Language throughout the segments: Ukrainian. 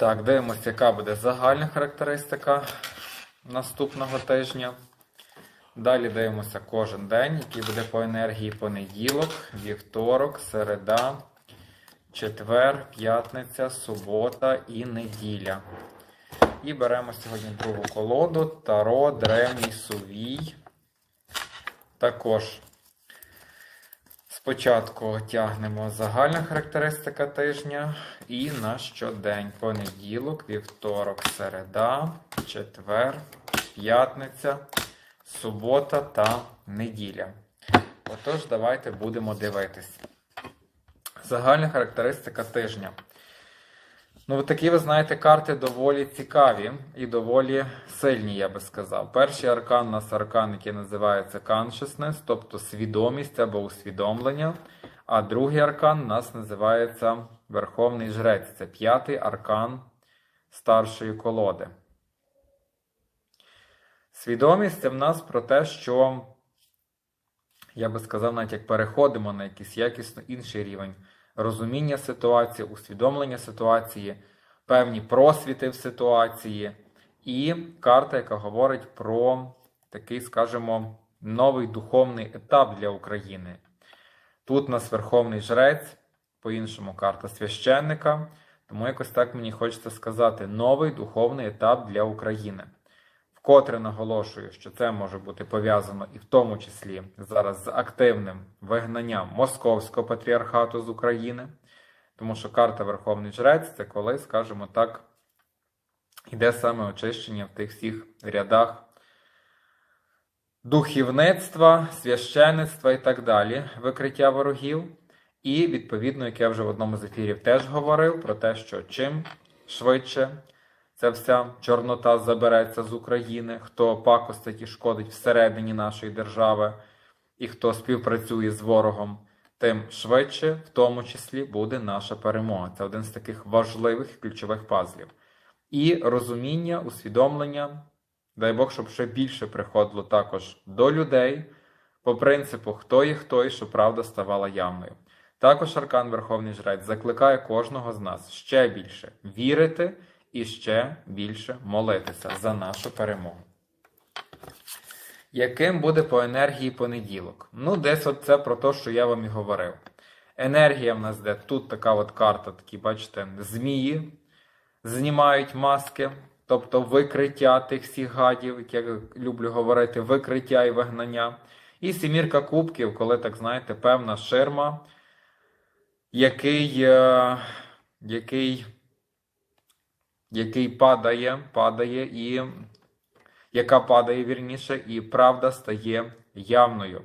Так, дивимося, яка буде загальна характеристика наступного тижня. Далі дивимося кожен день, який буде по енергії понеділок, вівторок, середа, четвер, п'ятниця, субота і неділя. І беремо сьогодні другу колоду Таро Древній Сувій. Також спочатку тягнемо загальна характеристика тижня і на щодень. Понеділок, вівторок, середа, четвер, п'ятниця, субота та неділя. Отож, давайте будемо дивитись. Загальна характеристика тижня. Ну, такі, ви знаєте, карти доволі цікаві і доволі сильні, я би сказав. Перший аркан у нас аркан, який називається consciousness, тобто свідомість або усвідомлення. А другий аркан у нас називається Верховний Жрець. Це п'ятий аркан старшої колоди. Свідомість це в нас про те, що, я би сказав, навіть як переходимо на якийсь якісно інший рівень розуміння ситуації, усвідомлення ситуації, певні просвіти в ситуації, і карта, яка говорить про такий, скажімо, новий духовний етап для України. Тут у нас Верховний Жрець, по-іншому карта священника. Тому якось так мені хочеться сказати: новий духовний етап для України. Вкотре наголошую, що це може бути пов'язано і в тому числі зараз з активним вигнанням Московського патріархату з України, тому що карта Верховний Жрець це коли, скажімо так, йде саме очищення в тих всіх рядах духівництва, священництва і так далі, викриття ворогів. І, відповідно, як я вже в одному з ефірів теж говорив, про те, що чим швидше ця вся чорнота забереться з України, хто пакостить і шкодить всередині нашої держави, і хто співпрацює з ворогом, тим швидше, в тому числі, буде наша перемога. Це один з таких важливих ключових пазлів. І розуміння, усвідомлення, дай Бог, щоб ще більше приходило також до людей, по принципу, хто є хто і що правда ставала явною. Також Аркан Верховний Жрець закликає кожного з нас ще більше вірити і ще більше молитися за нашу перемогу. Яким буде по енергії понеділок? Ну, десь от це про те, що я вам і говорив. Енергія в нас де тут така от карта, такі, бачите, змії знімають маски, тобто викриття тих всіх гадів, як я люблю говорити, викриття і вигнання. І сімірка кубків, коли, так знаєте, певна ширма, який, е, який який падає, падає і яка падає вірніше, і правда стає явною.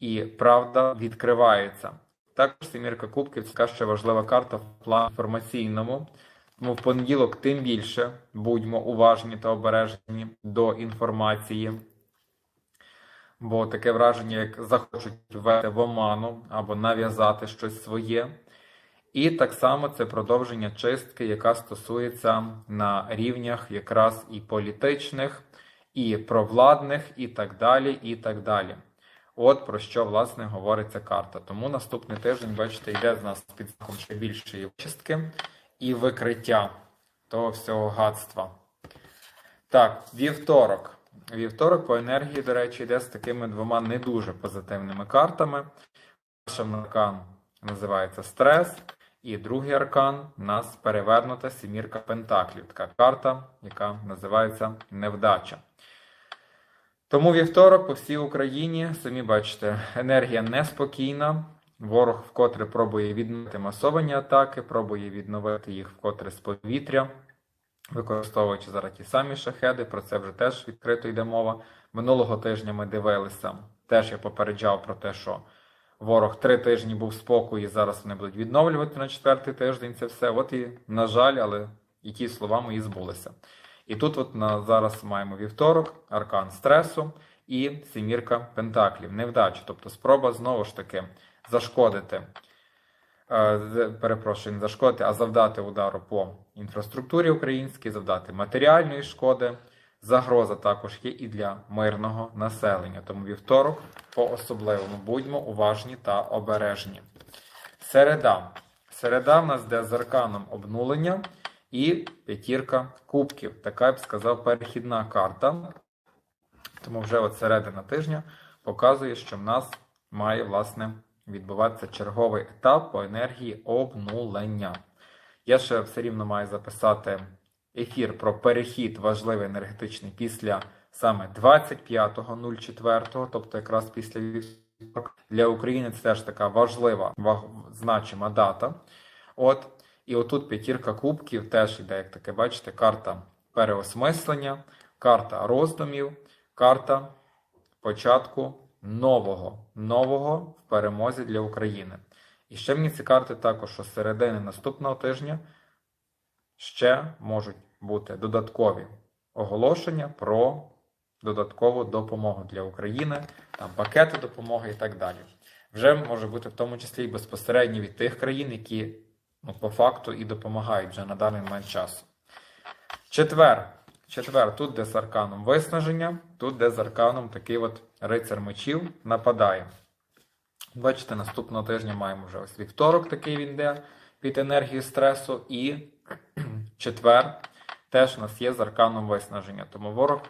І правда відкривається. Також Семірка Кубків це ще важлива карта в плані інформаційному. Тому в понеділок тим більше будьмо уважні та обережні до інформації. Бо таке враження, як захочуть ввести в оману або нав'язати щось своє. І так само це продовження чистки, яка стосується на рівнях якраз і політичних, і провладних, і так далі. і так далі. От про що, власне, говориться карта. Тому наступний тиждень, бачите, йде з нас під знаком ще більшої чистки і викриття того всього гадства. Так, вівторок. Вівторок по енергії, до речі, йде з такими двома не дуже позитивними картами. Перший аркан називається стрес. І другий аркан у нас перевернута сімірка Пентаклів. Така карта, яка називається Невдача. Тому вівторок по всій Україні, самі бачите, енергія неспокійна. Ворог вкотре пробує відновити масовані атаки, пробує відновити їх вкотре з повітря, використовуючи зараз ті самі шахеди. Про це вже теж відкрито йде мова. Минулого тижня ми дивилися, теж я попереджав про те, що. Ворог три тижні був спокій, і зараз вони будуть відновлювати на четвертий тиждень це все. От і, на жаль, але і ті слова мої збулися. І тут от на зараз маємо вівторок, аркан стресу і сімірка пентаклів, невдача. Тобто спроба знову ж таки зашкодити, е, перепрошую, не зашкодити, а завдати удару по інфраструктурі українській, завдати матеріальної шкоди. Загроза також є і для мирного населення. Тому вівторок по особливому будьмо уважні та обережні. Середа. Середа в нас де з арканом обнулення і п'ятірка кубків. Така я б сказав перехідна карта. Тому вже от середина тижня показує, що в нас має власне відбуватися черговий етап по енергії обнулення. Я ще все рівно маю записати ефір про перехід важливий енергетичний після саме 25.04, тобто якраз після вівторка. Для України це теж така важлива, значима дата. От, і отут п'ятірка кубків теж йде, як таке, бачите, карта переосмислення, карта роздумів, карта початку нового, нового в перемозі для України. І ще мені ці карти також, що середини наступного тижня ще можуть бути додаткові оголошення про додаткову допомогу для України, там пакети допомоги і так далі. Вже може бути в тому числі і безпосередньо від тих країн, які ну, по факту і допомагають вже на даний момент часу. Четвер. Четвер, тут де з арканом виснаження, тут де з арканом такий от рицар мечів нападає. Бачите, наступного тижня маємо вже ось вівторок, такий він йде під енергію стресу, і четвер теж у нас є з арканом виснаження. Тому ворог,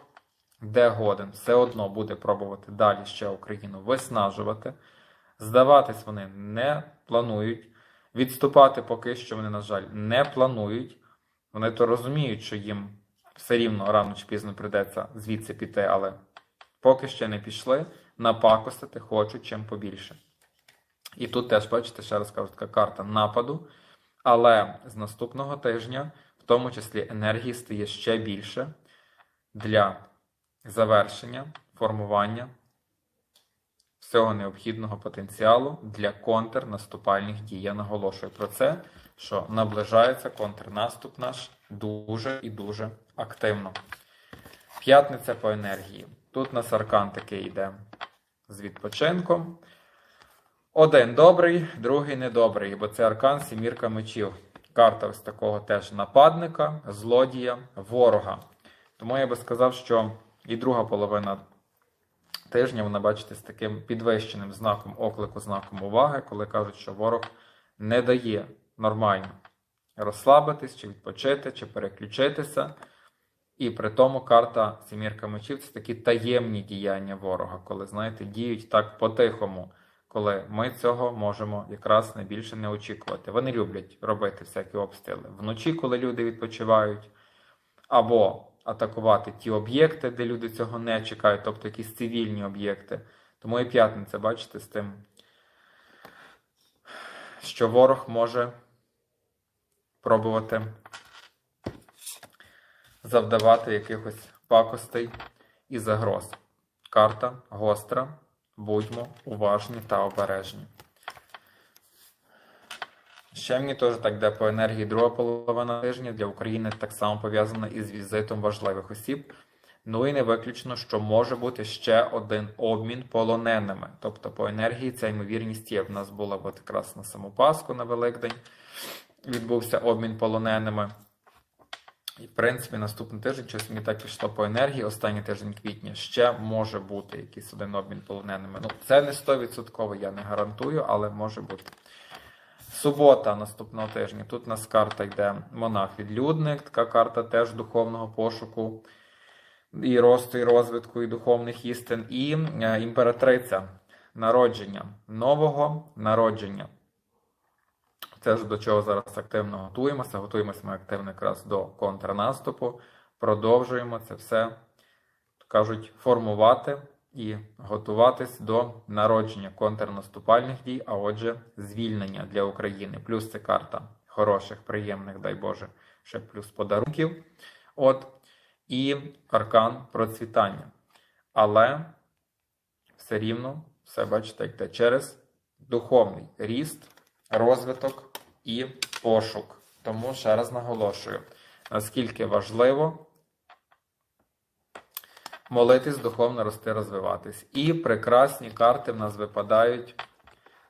де годен, все одно буде пробувати далі ще Україну виснажувати. Здаватись вони не планують. Відступати поки що вони, на жаль, не планують. Вони то розуміють, що їм все рівно рано чи пізно прийдеться звідси піти, але поки ще не пішли, напакостити хочуть чим побільше. І тут теж, бачите, ще раз кажу, така карта нападу. Але з наступного тижня, в тому числі, енергії стає ще більше для завершення, формування всього необхідного потенціалу для контрнаступальних дій. Я наголошую про це, що наближається контрнаступ наш дуже і дуже активно. П'ятниця по енергії. Тут на аркан такий йде з відпочинком. Один добрий, другий недобрий, бо це аркан сімірка мечів. Карта ось такого теж нападника, злодія, ворога. Тому я би сказав, що і друга половина тижня вона, бачите, з таким підвищеним знаком оклику, знаком уваги, коли кажуть, що ворог не дає нормально розслабитись, чи відпочити, чи переключитися. І при тому карта Сімірка мечів це такі таємні діяння ворога, коли, знаєте, діють так по-тихому, коли ми цього можемо якраз найбільше не очікувати. Вони люблять робити всякі обстріли вночі, коли люди відпочивають, або атакувати ті об'єкти, де люди цього не чекають, тобто якісь цивільні об'єкти. Тому і п'ятниця, бачите, з тим, що ворог може пробувати завдавати якихось пакостей і загроз. Карта гостра. Будьмо уважні та обережні. Ще мені теж так йде по енергії друга половина тижня для України так само пов'язана із візитом важливих осіб. Ну і не виключно, що може бути ще один обмін полоненими. Тобто по енергії ця ймовірність є. В нас була от якраз на саму Пасху на Великдень. Відбувся обмін полоненими. І, в принципі, наступний тиждень, щось мені так пішло по енергії, останній тиждень квітня, ще може бути якийсь один обмін полоненими. Ну, це не 100%, я не гарантую, але може бути. Субота наступного тижня. Тут у нас карта йде монах-відлюдник, така карта теж духовного пошуку, і росту, і розвитку, і духовних істин, і е, імператриця народження, нового народження. Це ж до чого зараз активно готуємося. Готуємося ми активно якраз до контрнаступу. Продовжуємо це все, кажуть, формувати і готуватись до народження контрнаступальних дій, а отже, звільнення для України. Плюс це карта хороших, приємних, дай Боже, ще плюс подарунків. От, і аркан процвітання. Але все рівно, все бачите, як те через духовний ріст, розвиток і пошук. Тому ще раз наголошую, наскільки важливо молитись, духовно рости, розвиватись. І прекрасні карти в нас випадають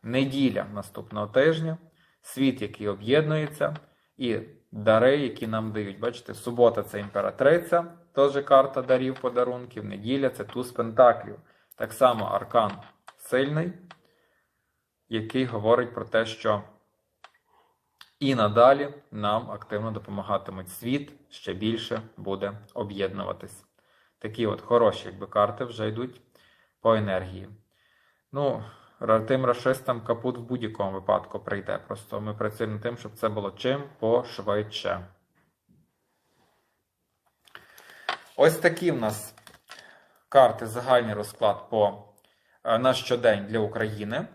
неділя наступного тижня, світ, який об'єднується, і дари, які нам дають. Бачите, субота це імператриця, теж карта дарів подарунків, неділя це туз пентаклів. Так само аркан сильний, який говорить про те, що І надалі нам активно допомагатимуть світ, ще більше буде об'єднуватись. Такі от хороші якби, карти вже йдуть по енергії. Ну, тим рашистам капут в будь-якому випадку прийде. Просто ми працюємо тим, щоб це було чим пошвидше. Ось такі в нас карти, загальний розклад по, е, на щодень для України.